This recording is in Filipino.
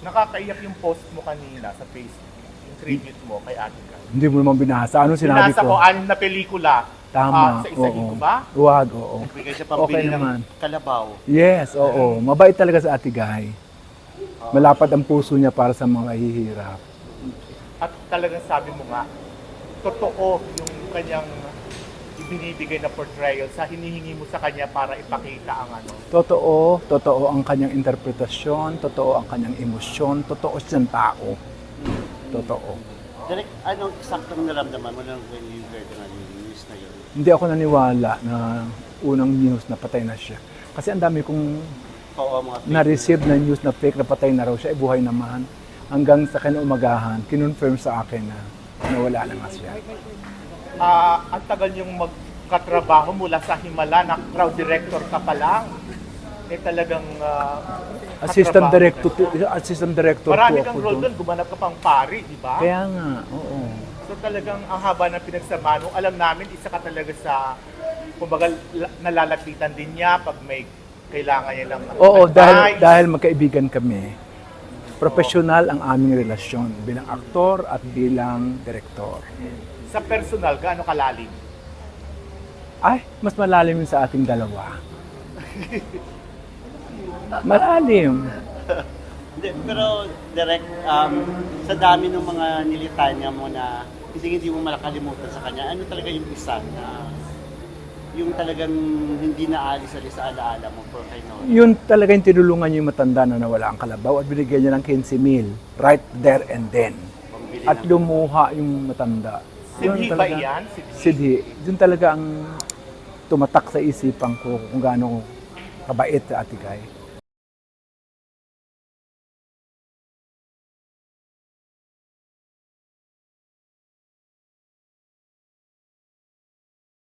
Nakakaiyak yung post mo kanina sa Facebook. Yung tribute mo kay Ate Guy. Hindi mo naman binasa. Ano sinabi Binasa ko, ko? anim na pelikula. Tama. Ah, sa isahin oo. ko ba? Huwag, oo. Bigay siya Okay pambili naman. ng kalabaw. Yes, oo. Mabait talaga sa Ate Guy. Malapad ang puso niya para sa mga hihirap. At talagang sabi mo nga, totoo yung kanyang ibinibigay na portrayal sa hinihingi mo sa kanya para ipakita ang ano. Totoo, totoo ang kanyang interpretasyon, totoo ang kanyang emosyon, totoo siyang tao. Totoo. Direk, anong eksaktong naramdaman mo nung when you heard na yung news na yun? Hindi ako naniwala na unang news na patay na siya. Kasi ang dami kong Oo, mga fake na-receive na news na fake na patay na raw siya, eh, buhay naman. Hanggang sa kinaumagahan, kinonfirm sa akin na nawala na nga siya. Ah, ang tagal yung magkatrabaho mula sa Himala na crowd director ka pa lang. Eh talagang ah, Assistant director, assistant director Marami kang role doon. gumanap ka pang pari, di ba? Kaya nga, oo. So talagang ang haba ng pinagsamahan mo. Alam namin, isa ka talaga sa, kumbaga, la- nalalapitan din niya pag may kailangan niya ng Oo, dahil, dahil magkaibigan kami. Profesional ang aming relasyon bilang aktor at bilang direktor. Sa personal, gaano kalalim? Ay, mas malalim yun sa ating dalawa. Malalim. Hindi, pero direct, um, sa dami ng mga nilitanya mo na hindi hindi mo malakalimutan sa kanya, ano talaga yung isa na yung talagang hindi naalis alis sa alaala mo for kay Nora? Yun talaga yung tinulungan niya yung matanda na nawala ang kalabaw at binigyan niya ng 15 mil right there and then. Pambili At ng- lumuha yung matanda. Yun Sidhi ba yan? Sidhi? Sidhi. Yun talaga ang tumatak sa isipan ko kung gaano kabait sa Ate Guy.